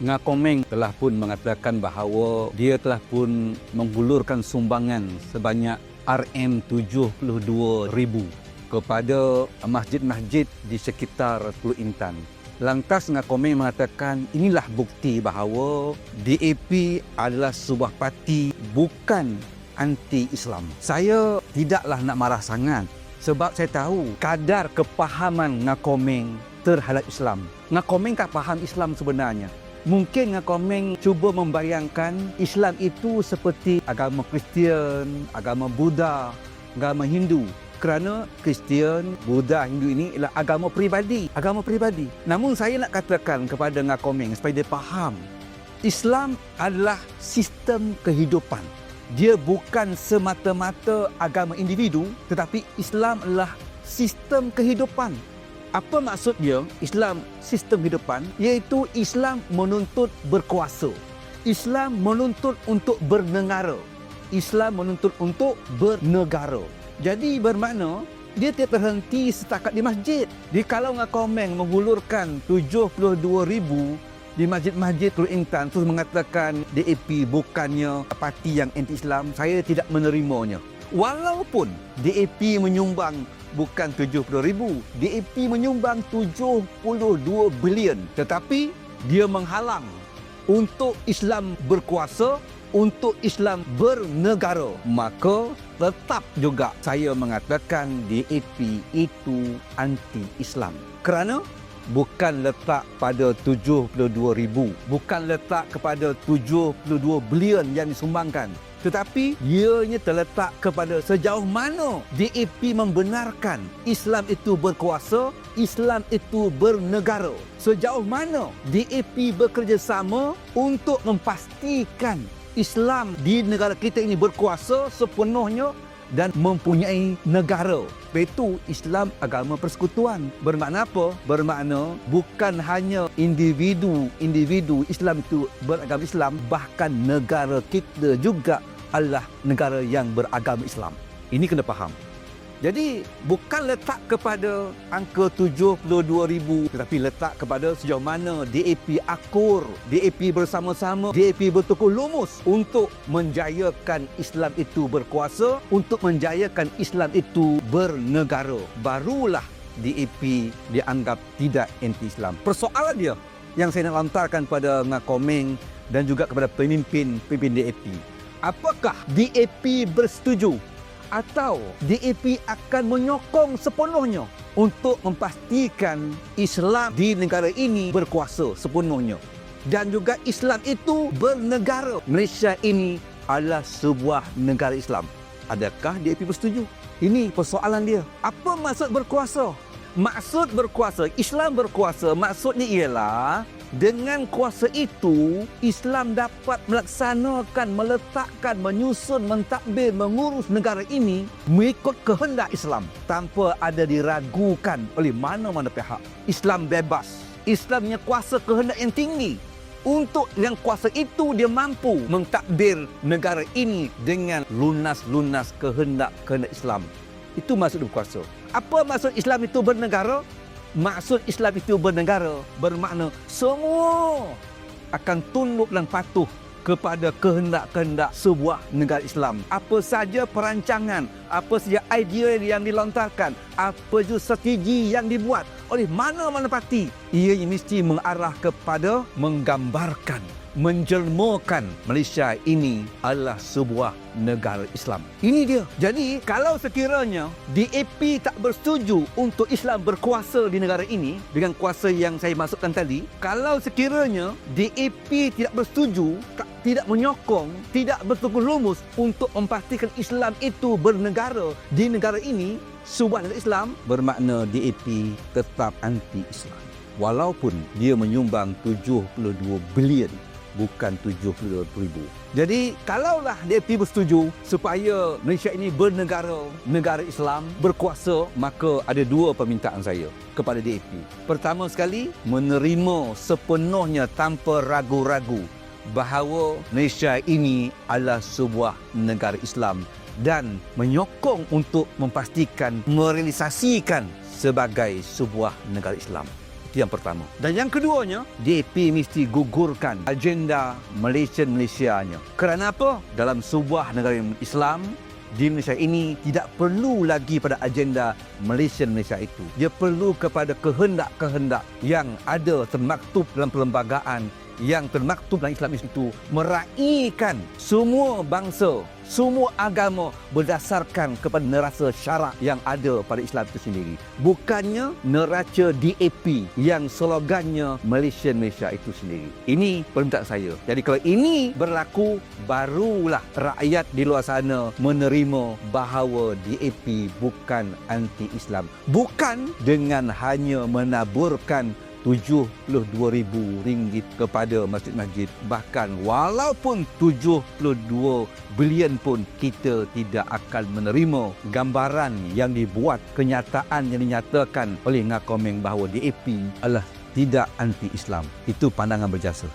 Ngakomeng telah pun mengatakan bahawa dia telah pun menggulurkan sumbangan sebanyak RM72,000 kepada masjid-masjid di sekitar Pulau Intan. Lantas Ngakomeng mengatakan inilah bukti bahawa DAP adalah sebuah parti bukan anti-Islam. Saya tidaklah nak marah sangat sebab saya tahu kadar kepahaman Ngakomeng terhadap Islam. Ngakomeng tak faham Islam sebenarnya. Mungkin Ngakomeng cuba membayangkan Islam itu seperti agama Kristian, agama Buddha, agama Hindu. Kerana Kristian, Buddha, Hindu ini ialah agama peribadi. Agama peribadi. Namun saya nak katakan kepada Ngakomeng supaya dia faham. Islam adalah sistem kehidupan. Dia bukan semata-mata agama individu tetapi Islam adalah sistem kehidupan. Apa maksud dia Islam sistem kehidupan? Iaitu Islam menuntut berkuasa. Islam menuntut untuk bernegara. Islam menuntut untuk bernegara. Jadi bermakna dia tidak terhenti setakat di masjid. Di kalau Ngakomeng menghulurkan 72,000 di masjid-masjid Teluk Intan terus mengatakan DAP bukannya parti yang anti-Islam, saya tidak menerimanya. Walaupun DAP menyumbang bukan 70,000, DAP menyumbang 72 bilion. Tetapi dia menghalang untuk Islam berkuasa untuk Islam bernegara. Maka tetap juga saya mengatakan DAP itu anti-Islam. Kerana bukan letak pada 72 ribu bukan letak kepada 72 bilion yang disumbangkan tetapi ianya terletak kepada sejauh mana DAP membenarkan Islam itu berkuasa, Islam itu bernegara. Sejauh mana DAP bekerjasama untuk memastikan Islam di negara kita ini berkuasa sepenuhnya dan mempunyai negara. Itu Islam agama persekutuan. Bermakna apa? Bermakna bukan hanya individu-individu Islam itu beragama Islam, bahkan negara kita juga adalah negara yang beragama Islam. Ini kena faham. Jadi bukan letak kepada angka 72,000 tetapi letak kepada sejauh mana DAP akur, DAP bersama-sama, DAP bertukar lumus untuk menjayakan Islam itu berkuasa, untuk menjayakan Islam itu bernegara. Barulah DAP dianggap tidak anti-Islam. Persoalan dia yang saya nak lontarkan pada Ngakomeng dan juga kepada pemimpin-pemimpin DAP. Apakah DAP bersetuju atau DAP akan menyokong sepenuhnya untuk memastikan Islam di negara ini berkuasa sepenuhnya dan juga Islam itu bernegara. Malaysia ini adalah sebuah negara Islam. Adakah DAP bersetuju? Ini persoalan dia. Apa maksud berkuasa? Maksud berkuasa, Islam berkuasa, maksudnya ialah dengan kuasa itu, Islam dapat melaksanakan, meletakkan, menyusun, mentadbir, mengurus negara ini mengikut kehendak Islam tanpa ada diragukan oleh mana-mana pihak. Islam bebas. Islam punya kuasa kehendak yang tinggi. Untuk yang kuasa itu dia mampu mentadbir negara ini dengan lunas-lunas kehendak-kehendak Islam. Itu maksud berkuasa. Apa maksud Islam itu bernegara? Maksud Islam itu bernegara bermakna semua akan tunduk dan patuh kepada kehendak-kehendak sebuah negara Islam. Apa saja perancangan, apa saja idea yang dilontarkan, apa saja strategi yang dibuat oleh mana-mana parti, ia mesti mengarah kepada menggambarkan menjelmakan Malaysia ini adalah sebuah negara Islam. Ini dia. Jadi kalau sekiranya DAP tak bersetuju untuk Islam berkuasa di negara ini dengan kuasa yang saya masukkan tadi, kalau sekiranya DAP tidak bersetuju, tak, tidak menyokong, tidak bertukar rumus untuk memastikan Islam itu bernegara di negara ini, sebuah negara Islam, bermakna DAP tetap anti-Islam. Walaupun dia menyumbang 72 bilion bukan 72 ribu. Jadi kalaulah DAP bersetuju supaya Malaysia ini bernegara, negara Islam, berkuasa, maka ada dua permintaan saya kepada DAP. Pertama sekali, menerima sepenuhnya tanpa ragu-ragu bahawa Malaysia ini adalah sebuah negara Islam dan menyokong untuk memastikan merealisasikan sebagai sebuah negara Islam. Itu yang pertama. Dan yang keduanya, DAP mesti gugurkan agenda Malaysian-Malaysianya. Kerana apa? Dalam sebuah negara Islam, di Malaysia ini tidak perlu lagi pada agenda Malaysian-Malaysia itu. Dia perlu kepada kehendak-kehendak yang ada termaktub dalam perlembagaan yang termaktub dalam Islam itu meraihkan semua bangsa, semua agama berdasarkan kepada neraca syarak yang ada pada Islam itu sendiri. Bukannya neraca DAP yang slogannya Malaysian Malaysia itu sendiri. Ini permintaan saya. Jadi kalau ini berlaku, barulah rakyat di luar sana menerima bahawa DAP bukan anti-Islam. Bukan dengan hanya menaburkan RM72,000 kepada masjid-masjid. Bahkan walaupun 72 bilion pun kita tidak akan menerima gambaran yang dibuat, kenyataan yang dinyatakan oleh Ngakomeng bahawa DAP adalah tidak anti-Islam. Itu pandangan berjasa.